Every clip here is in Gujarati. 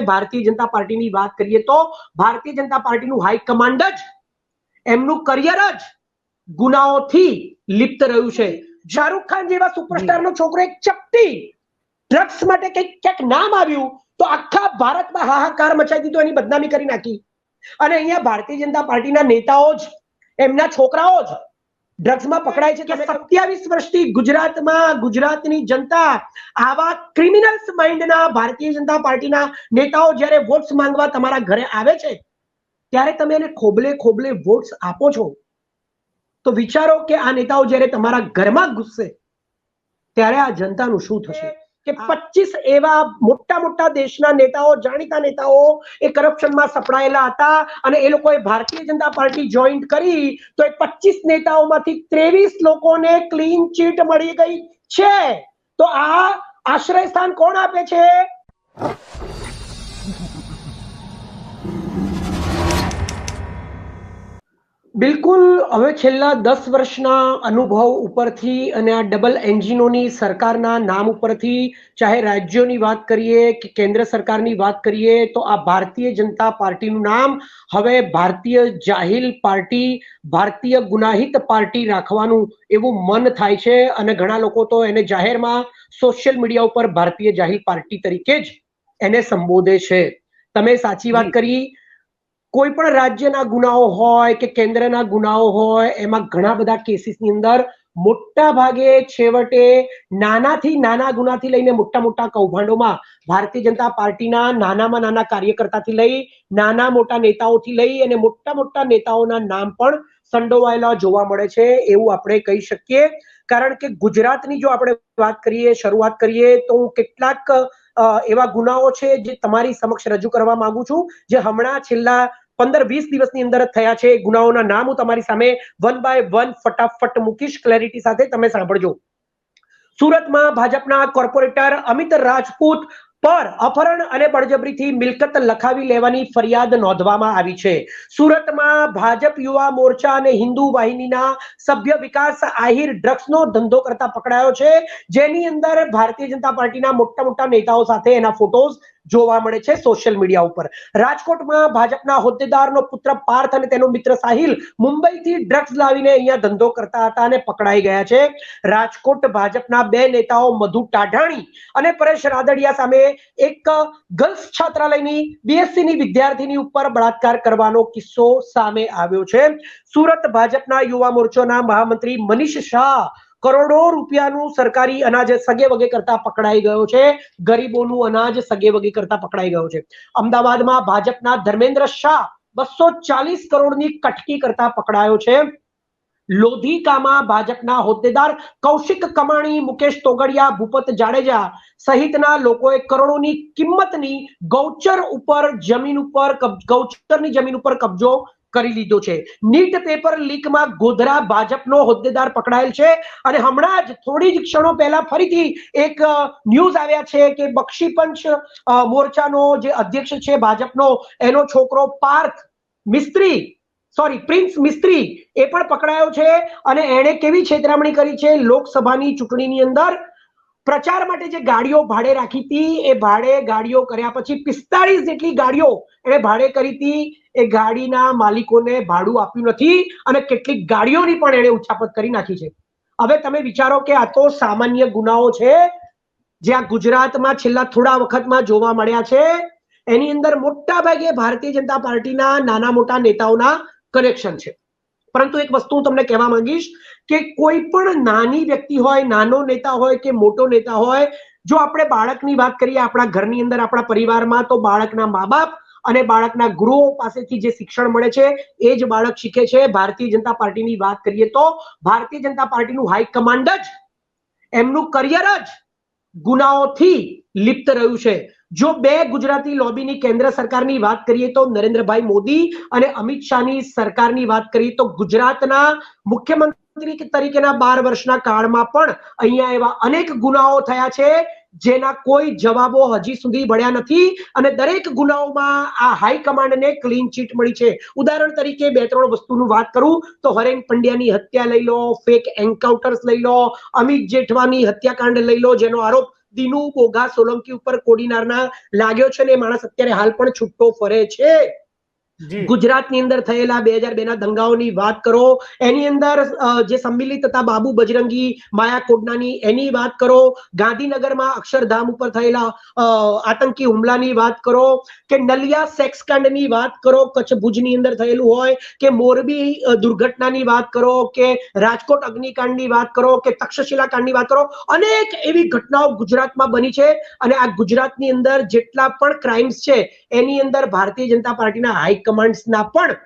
ભારતીય જનતા પાર્ટીની વાત કરીએ તો ભારતીય જનતા પાર્ટીનું હાઈકમાન્ડ જ એમનું કરિયર જ ગુનાઓથી લિપ્ત રહ્યું છે. શાહરૂખ ખાન જેવા સુપરસ્ટારનો છોકરો એક ચપટી ડ્રગ્સ માટે કંઈક ક્યાંક નામ આવ્યું તો આખા ભારતમાં હાહાકાર મચાવી દીધો એની બદનામી કરી નાખી. અને અહીંયા ભારતીય જનતા પાર્ટીના નેતાઓ જ એમના છોકરાઓ જ ડ્રગ્સમાં પકડાય છે. કે સત્યાવીસ વર્ષથી ગુજરાતમાં ગુજરાતની જનતા આવા ક્રિમિનલ્સ માઇન્ડના ભારતીય જનતા પાર્ટીના નેતાઓ જ્યારે વોટ્સ માંગવા તમારા ઘરે આવે છે ત્યારે તમે એને ખોબલે ખોબલે વોટ્સ આપો છો. તો વિચારો કે આ નેતાઓ જ્યારે તમારા ઘરમાં ઘૂસશે ત્યારે આ જનતાનું શું થશે? કે પચીસ એવા મોટા મોટા દેશના નેતાઓ જાણીતા નેતાઓ એ કરપ્શનમાં સપડાયેલા હતા અને એ લોકોએ ભારતીય જનતા પાર્ટી જોઈન્ટ કરી તો એ પચીસ નેતાઓમાંથી ત્રેવીસ લોકોને ક્લીન ચીટ મળી ગઈ છે. તો આ આશ્રય સ્થાન કોણ આપે છે? બિલકુલ હવે છેલ્લા દસ વર્ષના અનુભવ ઉપરથી અને આ ડબલ એન્જિનોની સરકારના નામ ઉપરથી ચાહે રાજ્યોની વાત કરીએ કે કેન્દ્ર સરકારની વાત કરીએ તો આ ભારતીય જનતા પાર્ટીનું નામ હવે ભારતીય જાહિલ પાર્ટી ભારતીય ગુનાહિત પાર્ટી રાખવાનું એવું મન થાય છે અને ઘણા લોકો તો એને જાહેરમાં સોશિયલ મીડિયા ઉપર ભારતીય જાહિલ પાર્ટી તરીકે જ એને સંબોધે છે. તમે સાચી વાત કરી. કોઈ પણ રાજ્યના ગુનાઓ હોય કે કેન્દ્રના ગુનાઓ હોય, એમાં ઘણા બધા કેસીસની અંદર મોટા ભાગે છેવટે નાનાથી નાના ગુનાથી લઈને મોટા મોટા કૌભાંડોમાં ભારતીય જનતા પાર્ટીના નાનામાં નાના કાર્યકર્તાથી લઈ, નાના મોટા નેતાઓથી લઈ અને મોટા મોટા નેતાઓના નામ પણ સંડોવાયેલા જોવા મળે છે એવું આપણે કહી શકીએ. કારણ કે ગુજરાતની જો આપણે વાત કરીએ, શરૂઆત કરીએ, તો હું કેટલાક એવા ગુનાઓ છે જે તમારી સમક્ષ રજૂ કરવા માંગુ છું. જે હમણાં છેલ્લા પંદર વીસ દિવસની અંદર થયા છે. ગુનાઓના નામ હું તમારી સામે વન બાય વન ફટાફટ મૂકીશ. ક્લેરિટી સાથે તમે સાંભળજો. સુરતમાં ભાજપના કોર્પોરેટર અમિત રાજપૂત પર અપહરણ અને બળજબરીથી મિલકત લખાવી લેવાની ફરિયાદ નોંધવામાં આવી છે. સુરતમાં ભાજપ યુવા મોરચા અને હિન્દુ વાહિનીના સભ્ય વિકાસ આહિર ડ્રગ્સનો ધંધો કરતા પકડાયો છે. જેની અંદર ભારતીય જનતા પાર્ટીના મોટા મોટા નેતાઓ સાથે એના ફોટોઝ જોવા મળે છે સોશિયલ મીડિયા ઉપર. રાજકોટમાં ભાજપના હોદ્દેદારનો પુત્ર પાર્થ અને તેનો મિત્ર સાહિલ મુંબઈથી ડ્રગ્સ લાવીને અહીંયા ધંધો કરતા હતા અને પકડાઈ ગયા છે. રાજકોટ ભાજપના બે નેતાઓ મધુ ટાઢાણી અને પરેશ રાદડિયા સામે એક ગર્લ્સ છાત્રાલયની બીએસસી ની વિદ્યાર્થીની ઉપર બળાત્કાર કરવાનો કિસ્સો સામે આવ્યો છે. સુરત ભાજપના યુવા મોરચોના મહામંત્રી મનીષ શાહ કરોડો રૂપિયાનું સરકારી અનાજ સગે વગે કરતા પકડાઈ ગયો છે. ગરીબોનું અનાજ સગે વગે કરતા પકડાઈ ગયો છે. અમદાવાદમાં ભાજપના ધર્મેન્દ્ર શાહ બસો ચાલીસ કરોડની કટકી કરતા પકડાયો છે. લોધિકામાં ભાજપના હોદ્દેદાર કૌશિક કમાણી, મુકેશ તોગડિયા, ભૂપત જાડેજા સહિતના લોકોએ કરોડોની કિંમતની ગૌચર ઉપર જમીન ઉપર ગૌચરની જમીન ઉપર કબજો કરી લીધો છે. નીટ પેપર લીકમાં ગોધરા ભાજપનો હોદ્દેદાર પકડાયેલ છે અને હમણાં જ થોડી જ ક્ષણો પહેલા ફરીથી એક ન્યૂઝ આવ્યા છે કે બક્ષીપંચ મોરચાનો જે અધ્યક્ષ છે ભાજપનો, એનો છોકરો પાર્થ મિસ્ત્રી સોરી પ્રિન્સ મિસ્ત્રી એ પણ પકડાયો છે અને એણે કેવી છેતરામણી કરી છે લોકસભાની ચૂંટણીની અંદર? પ્રચાર માટે જે ગાડીઓ ભાડે રાખી હતી, એ ભાડે ગાડીઓ કર્યા પછી પિસ્તાળીસ જેટલી ગાડીઓ એને ભાડે કરી હતી. એ ગાડીના માલિકોને ભાડું આપ્યું નથી અને કેટલીક ગાડીઓની પણ એને ઉચ્ચાપત કરી નાખી છે. હવે તમે વિચારો કે આ તો સામાન્ય ગુનાઓ છે. જ્યાં ગુજરાતમાં છેલ્લા થોડા વખતમાં જોવા મળ્યા છે. એની અંદર મોટા ભાગે ભારતીય જનતા પાર્ટીના નાના મોટા નેતાઓના કનેક્શન છે. પરંતુ એક વસ્તુ હું તમને કહેવા માંગીશ કે કોઈ પણ નાની વ્યક્તિ હોય, નાનો નેતા હોય કે મોટો નેતા હોય, જો આપણે બાળકની વાત કરીએ આપણા ઘરની અંદર, આપણા પરિવારમાં, તો બાળકના મા બાપ અને બાળકના ગુરુઓ પાસેથી જે શિક્ષણ મળે છે, એ જ બાળક શીખે છે. ભારતીય જનતા પાર્ટીની વાત કરીએ તો, ભારતીય જનતા પાર્ટીનું હાઈકમાન્ડ જ, એમનું કરિયર જ ગુનાઓથી લિપ્ત રહ્યું છે. જો બે ગુજરાતી લોબીની કેન્દ્ર સરકારની વાત કરીએ તો નરેન્દ્રભાઈ મોદી અને અમિત શાહની સરકારની વાત કરીએ તો ગુજરાતના મુખ્યમંત્રી તરીકેના બાર વર્ષના કાળમાં પણ અહીંયા એવા અનેક ગુનાઓ થયા છે. જેના કોઈ જવાબો હજી સુધી મળ્યા નથી અને દરેક ગુનાઓમાં આ હાઈકમાન્ડને ક્લીન ચીટ મળી છે. ઉદાહરણ તરીકે બે ત્રણ વસ્તુનું વાત કરું, તો હરેન પંડ્યાની હત્યા લઈ લો ફેક એન્કાઉન્ટર્સ લઈ લો, અમિત જેઠવાની હત્યાકાંડ લઈ લો, જેનો આરોપ દિનુ બોગા સોલંકી ઉપર કોડીનારના લાગ્યો છે ને માણસ અત્યારે હાલ પણ છૂટો ફરે છે. ગુજરાતની અંદર થયેલા બે હજાર બે ના દંગાઓની વાત કરો, એની અંદર જે સંમિલિત હતા બાબુ બજરંગી, માયા કોડનાની, એની વાત કરો, ગાંધીનગરમાં અક્ષરધામ ઉપર થયેલા આતંકી હુમલાની વાત કરો, કે નલિયા સેક્સ કાંડની વાત કરો, કચ્છ ભુજની અંદર થયેલું હોય, કે મોરબી દુર્ઘટનાની વાત કરો, કે રાજકોટ અગ્નિકાંડની વાત કરો, કે તક્ષશિલા કાંડની વાત કરો, અનેક એવી ઘટનાઓ ગુજરાતમાં બની છે અને આ ગુજરાતની અંદર જેટલા પણ ક્રાઇમ્સ છે, એની અંદર ભારતીય જનતા પાર્ટીના હાઈકમાન્ડ્સના પણ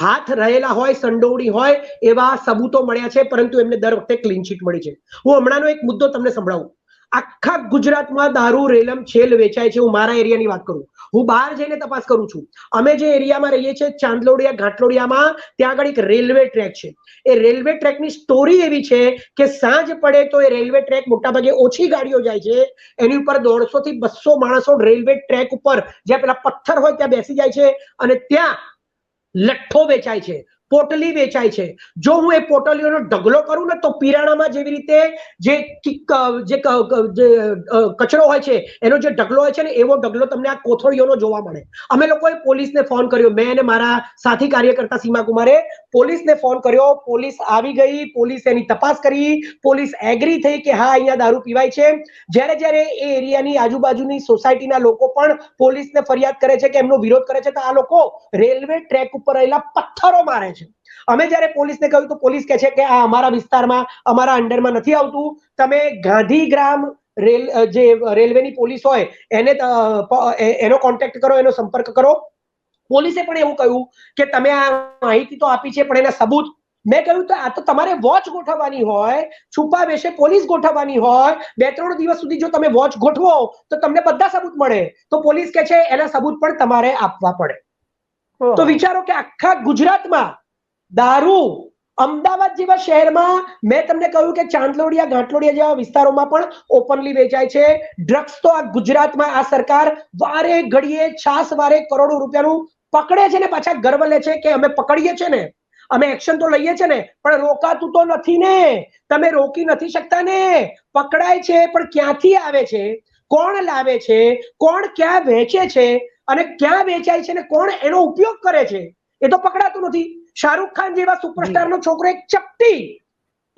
હાથ રહેલા હોય, સંડોવણી હોય એવા સબૂતો મળ્યા છે, પરંતુ એમને દર વખતે ક્લીન ચીટ મળી છે. હું હમણાંનો એક મુદ્દો તમને સંભળાવું. આખા ગુજરાતમાં દારૂ, રેલમ, છેલ વેચાય છે હું મારા એરિયાની વાત કરું. હું બહાર જઈને તપાસ કરું છું. અમે જે એરિયામાં રહીએ છીએ, ચાંદલોડિયા, ઘાટલોડિયામાં, ત્યાં આગળ એક રેલવે ટ્રેક છે. એ રેલવે ટ્રેકની સ્ટોરી એવી છે કે સાંજ પડે તો એ રેલવે ટ્રેક મોટાભાગે ઓછી ગાડીઓ જાય છે. એની ઉપર દોઢસો થી બસો માણસો રેલવે ટ્રેક ઉપર જ્યાં પેલા પથ્થર હોય ત્યાં બેસી જાય છે અને ત્યાં લઠ્ઠો વેચાય છે. પોટલી વેચાય છે. જો હું એ પોટલીઓનો ઢગલો કરું ને તો પિરાણામાં જેવી રીતે જે જે કચરો હોય છે, એનો જે ઢગલો હોય છે ને, એવો ઢગલો તમને આ કોથળીઓનો જોવા મળે. અમે લોકોએ પોલીસને ફોન કર્યો. મેં અને મારા સાથી કાર્યકર્તા સીમા કુમારે પોલીસને ફોન કર્યો. પોલીસ આવી ગઈ, પોલીસ એની તપાસ કરી. પોલીસ એગ્રી થઈ કે હા, અહીંયા દારૂ પીવાય છે. જ્યારે જ્યારે એ એરિયાની આજુબાજુની સોસાયટીના લોકો પણ પોલીસને ફરિયાદ કરે છે કે એમનો વિરોધ કરે છે, તો આ લોકો રેલવે ટ્રેક ઉપર રહેલા પથ્થરો મારે છે. અમે જ્યારે પોલીસને કહ્યું તો પોલીસ કહે છે કે આ અમારા વિસ્તારમાં અમારા અંડરમાં નથી આવતું. તમે ગાંધીગ્રામ રેલ જે રેલવેની પોલીસ હોય એને એનો કોન્ટેક્ટ કરો એનો સંપર્ક કરો. પોલીસે પણ એવું કહ્યું કે તમે આ માહિતી તો આપી છે પણ એના સબૂત. મેં કહ્યું તો આ તો તમારે વોચ ગોઠવવાની હોય છુપા વેશે પોલીસ ગોઠવવાની હોય. બે ત્રણ દિવસ સુધી જો તમે વોચ ગોઠવો તો તમને બધા સબૂત મળે. તો પોલીસ કે છે એના સબૂત પણ તમારે આપવા પડે. તો વિચારો કે આખા ગુજરાતમાં દારૂ. અમદાવાદ જેવા શહેરમાં મેં તમને કહ્યું કે ચાંદલોડિયા, ઘાટલોડિયા જેવા વિસ્તારોમાં પણ ઓપનલી વેચાય છે. ડ્રગ્સ તો આ ગુજરાતમાં આ સરકાર વારે ઘડીએ, છાસ વારે કરોડો રૂપિયાનું પકડે છે ને પાછા ગર્વ લે છે કે અમે પકડીએ છે ને. અમે એક્શન તો લઈએ છે ને, પણ રોકાતું તો નથી ને. તમે રોકી નથી શકતા ને. પકડાય છે, પણ ક્યાંથી આવે છે? કોણ લાવે છે? કોણ ક્યાં વેચે છે? અને ક્યાં વેચાય છે ને? કોણ એનો ઉપયોગ કરે છે? એ તો પકડાતું નથી. શાહરૂખ ખાન જેવા સુપરસ્ટાર નો છોકરો એક ચપટી.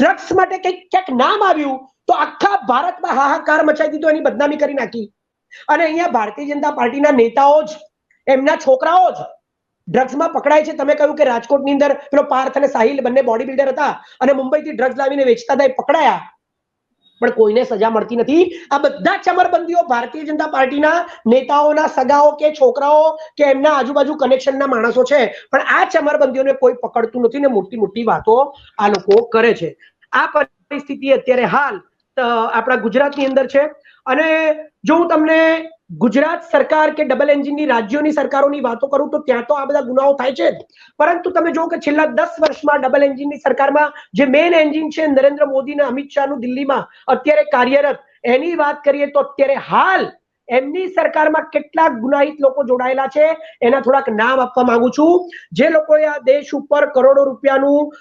ડ્રગ્સ માટે કંઈક ક્યાંક નામ આવ્યું તો આખા ભારતમાં હાહાકાર મચાવી દીધો એની બદનામી કરી નાખી. અને અહીંયા ભારતીય જનતા પાર્ટીના નેતાઓ જ એમના છોકરાઓ જ ડ્રગ્સમાં પકડાય છે. તમે કહ્યું કે રાજકોટની અંદર પેલો પાર્થ અને સાહિલ બંને બોડી બિલ્ડર હતા અને મુંબઈથી ડ્રગ્સ લાવીને વેચતા હતા એ પકડાયા. પણ કોઈને સજા મળતી નથી. આ બધા ચમરબંધીઓ ભારતીય જનતા પાર્ટીના નેતાઓના સગાઓ કે છોકરાઓ કે એમના આજુબાજુ કનેક્શનના માણસો છે. પણ આ ચમરબંધીઓને કોઈ પકડતું નથી ને મોટી મોટી વાતો આ લોકો કરે છે. આ પરિસ્થિતિ અત્યારે હાલ આપણા ગુજરાતની અંદર છે. અને જો હું તમને ગુજરાત સરકાર કે ડબલ એન્જિનની રાજ્યોની સરકારોની વાતો કરું તો ત્યાં તો આ બધા ગુનાઓ થાય છે પરંતુ તમે જો કે છેલ્લા દસ વર્ષમાં ડબલ એન્જિનની સરકારમાં જે મેઇન એન્જિન છે નરેન્દ્ર મોદી અને અમિત શાહનું દિલ્હીમાં અત્યારે કાર્યરત, એની વાત કરીએ તો અત્યારે હાલ એમની સરકારમાં કેટલાક ગુનાહિત લોકો જોડાયેલા છે, એના થોડાક નામ આપવા માંગુ છું. જે લોકોએ આ દેશ ઉપર કરોડો રૂપિયાનું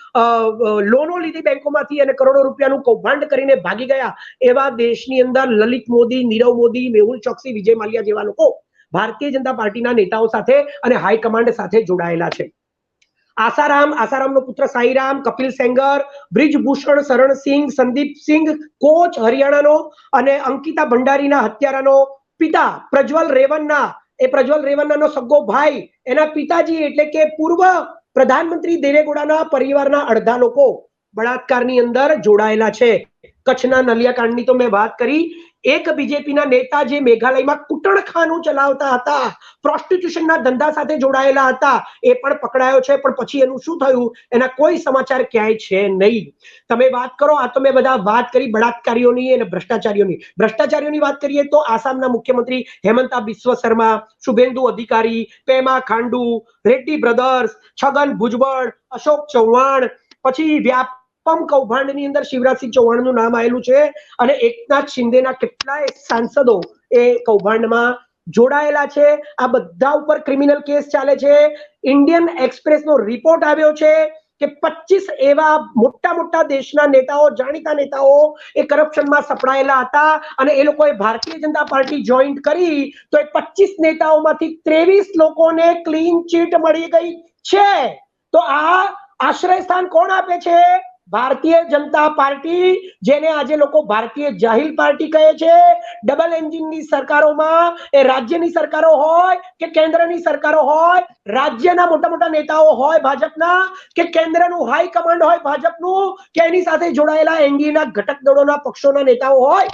લોનો લીધી બેંકોમાંથી અને કરોડો રૂપિયાનું કૌભાંડ કરીને ભાગી ગયા, એવા દેશની અંદર લલિત મોદી, નીરવ મોદી, મેહુલ ચોકસી, વિજય માલ્યા જેવા લોકો ભારતીય જનતા પાર્ટીના નેતાઓ સાથે અને હાઈકમાન્ડ સાથે જોડાયેલા છે. આસારામ, આસારામનો પુત્ર સાઈરામ, કપિલ સેંગર, બ્રિજભૂષણ શરણસિંહ સંદીપસિંહ કોચ હરિયાણાનો અને અંકિતા ભંડારીના હત્યારાનો પિતા પ્રજ્વલ રેવન્ના, એ પ્રજ્વલ રેવન્નાનો સગો ભાઈ, એના પિતાજી એટલે કે પૂર્વ પ્રધાનમંત્રી દેવેગોડાના પરિવારના અડધા લોકો બળાત્કારની અંદર જોડાયેલા છે. કચ્છના નલિયાકાંડની તો મેં વાત કરી એક બીજેપીના નેતા જે મેઘાલયમાં કુટણખાનું ચલાવતા હતા, પ્રોસ્ટિટ્યુશનના ધંધા સાથે જોડાયેલા હતા, એ પણ પકડાયો છે, પણ પછી એનું શું થયું? એના કોઈ સમાચાર ક્યાંય છે નહીં. તમે વાત કરો, આ તો મેં બધા વાત કરી, બળાત્કારીઓની અને ભ્રષ્ટાચારીઓની. ભ્રષ્ટાચારીઓની વાત કરીએ તો આસામના મુખ્યમંત્રી હેમંતા બિસ્વ શર્મા, શુભેન્દુ અધિકારી, પેમા ખાંડુ, રેડ્ડી બ્રધર્સ, છગન ભુજબળ, અશોક ચૌહાણ, પછી વ્યાપમ કૌભાંડની અંદર શિવરાજસિંહ ચૌહાણનું નામ આવેલું છે અને એકનાથ શિંદેના કેટલાય સાંસદો એ કૌભાંડમાં જોડાયેલા છે. આ બધા ઉપર ક્રિમિનલ કેસ ચાલે છે. ઇન્ડિયન એક્સપ્રેસનો રિપોર્ટ આવ્યો છે કે પચીસ એવા મોટા મોટા દેશના નેતાઓ, જાણીતા નેતાઓ એ કરપ્શનમાં સપડાયેલા હતા અને એ લોકોએ ભારતીય જનતા પાર્ટી જોઈન્ટ કરી તો એ પચીસ નેતાઓમાંથી ત્રેવીસ લોકોને ક્લીન ચીટ મળી ગઈ છે. તો આ આશ્રય સ્થાન કોણ આપે છે? ભારતીય જનતા પાર્ટી, જેને આજે લોકો ભારતીય જાહેર પાર્ટી કહે છે ડબલ એન્જિનની સરકારોમાં, એ રાજ્યની સરકારો હોય કે કેન્દ્રની સરકારો હોય, રાજ્યના મોટા મોટા નેતાઓ હોય ભાજપના, કે કેન્દ્રનું હાઈ કમાન્ડ હોય ભાજપનું, કે એની સાથે જોડાયેલા એનડીએના ઘટક દળોના પક્ષોના નેતાઓ હોય,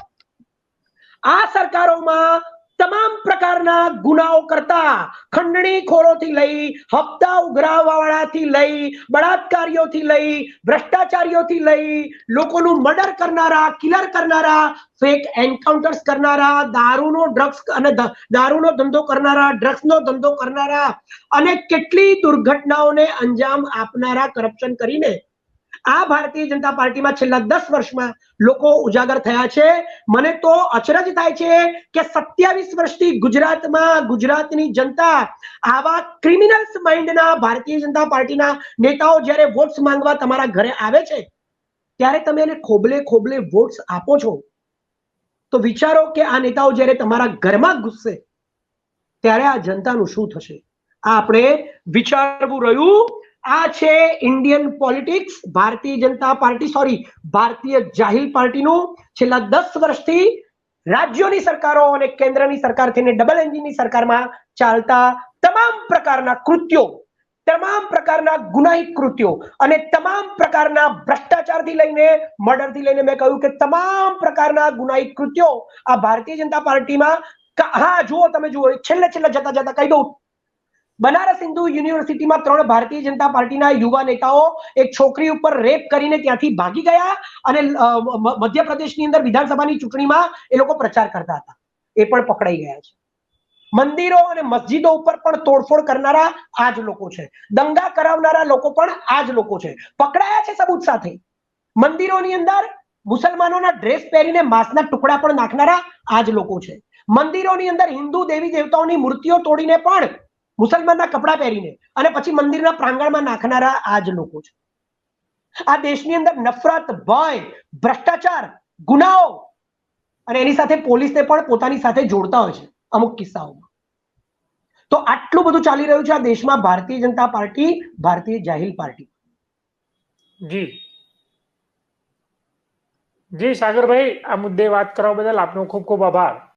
આ સરકારોમાં તમામ પ્રકારના ગુનાઓ કરતા ખંડણી ખોરોથી લઈ, હપ્તા ઉઘરાવાળાથી લઈ, બળાત્કારીઓથી લઈ, ભ્રષ્ટાચારીઓથી લઈ, લોકોનું મર્ડર કરનારા, કિલર કરનારા ફેક એન્કાઉન્ટર્સ કરનારા, દારૂનો ડ્રગ્સ અને દારૂનો ધંધો કરનારા ડ્રગ્સનો ધંધો કરનારા અને કેટલી દુર્ઘટનાઓને અંજામ આપનારા કરપ્શન કરીને આ ભારતીય જનતા પાર્ટીમાં છેલ્લા દસ વર્ષમાં લોકો ઉજાગર થયા છે. મને તો અચરજ થાય છે કે સત્યાવીસ વર્ષથી ગુજરાતમાં ગુજરાતની જનતા આવા ક્રિમિનલ્સ માઇન્ડના ભારતીય જનતા પાર્ટીના નેતાઓ જ્યારે વોટ્સ માંગવા તમારા ઘરે આવે છે, ત્યારે તમે એને ખોબલે ખોબલે વોટ્સ આપો છો. તો વિચારો કે આ નેતાઓ જ્યારે તમારા ઘરમાં ઘૂસશે, ત્યારે આ જનતાનું શું થશે? આ આપણે વિચારવું રહ્યું આ છે Indian politics Bharatiya Janata party sorry ભારતીય જાહિલ પાર્ટીનું છેલ્લા દસ વર્ષથી રાજ્યોની સરકારો અને કેન્દ્રની સરકાર થઈને ડબલ એન્જિનની સરકારમાં ચાલતા તમામ પ્રકારના કૃત્યો, તમામ પ્રકારના ગુનાહિત કૃત્યો અને તમામ પ્રકારના ભ્રષ્ટાચારથી લઈને મર્ડરથી લઈને મેં કહ્યું કે તમામ પ્રકારના ગુનાહિત કૃત્યો આ ભારતીય જનતા પાર્ટીમાં હા, જુઓ, તમે જુઓ, છેલ્લે છેલ્લે જતા જતા કહી દઉં બનારસ હિન્દુ યુનિવર્સિટીમાં ત્રણ ભારતીય જનતા પાર્ટીના યુવા નેતાઓ એક છોકરી ઉપર રેપ કરીને ત્યાંથી ભાગી ગયા અને મધ્યપ્રદેશની અંદર વિધાનસભાની ચૂંટણીમાં એ લોકો પ્રચાર કરતા હતા. એ પણ પકડાઈ ગયા છે. મંદિરો અને મસ્જિદો ઉપર પણ તોડફોડ કરનારા આ જ લોકો છે. દંગા કરાવનારા લોકો પણ આ જ લોકો છે. પકડાયા છે સબૂત સાથે. મંદિરોની અંદર મુસલમાનોના ડ્રેસ પહેરીને માંસના ટુકડા પણ નાખનારા આ જ લોકો છે. મંદિરોની અંદર હિન્દુ દેવી દેવતાઓની મૂર્તિઓ તોડીને પણ મુસલમાનના કપડાં પહેરીને અને પછી મંદિરના પ્રાંગણમાં નાખનારા આ જ લોકો છે. આ દેશની અંદર નફરત, ભય, ભ્રષ્ટાચાર, ગુનાઓ અને એની સાથે પોલીસને પણ પોતાની સાથે જોડતા હોય છે અમુક કિસ્સાઓમાં. તો આટલું બધું ચાલી રહ્યું છે આ દેશમાં ભારતીય જનતા પાર્ટી, ભારતીય જાહિલ પાર્ટી. જી. જી સાગરભાઈ, આ મુદ્દે વાત કરવા બદલ આપનો ખૂબ ખૂબ આભાર.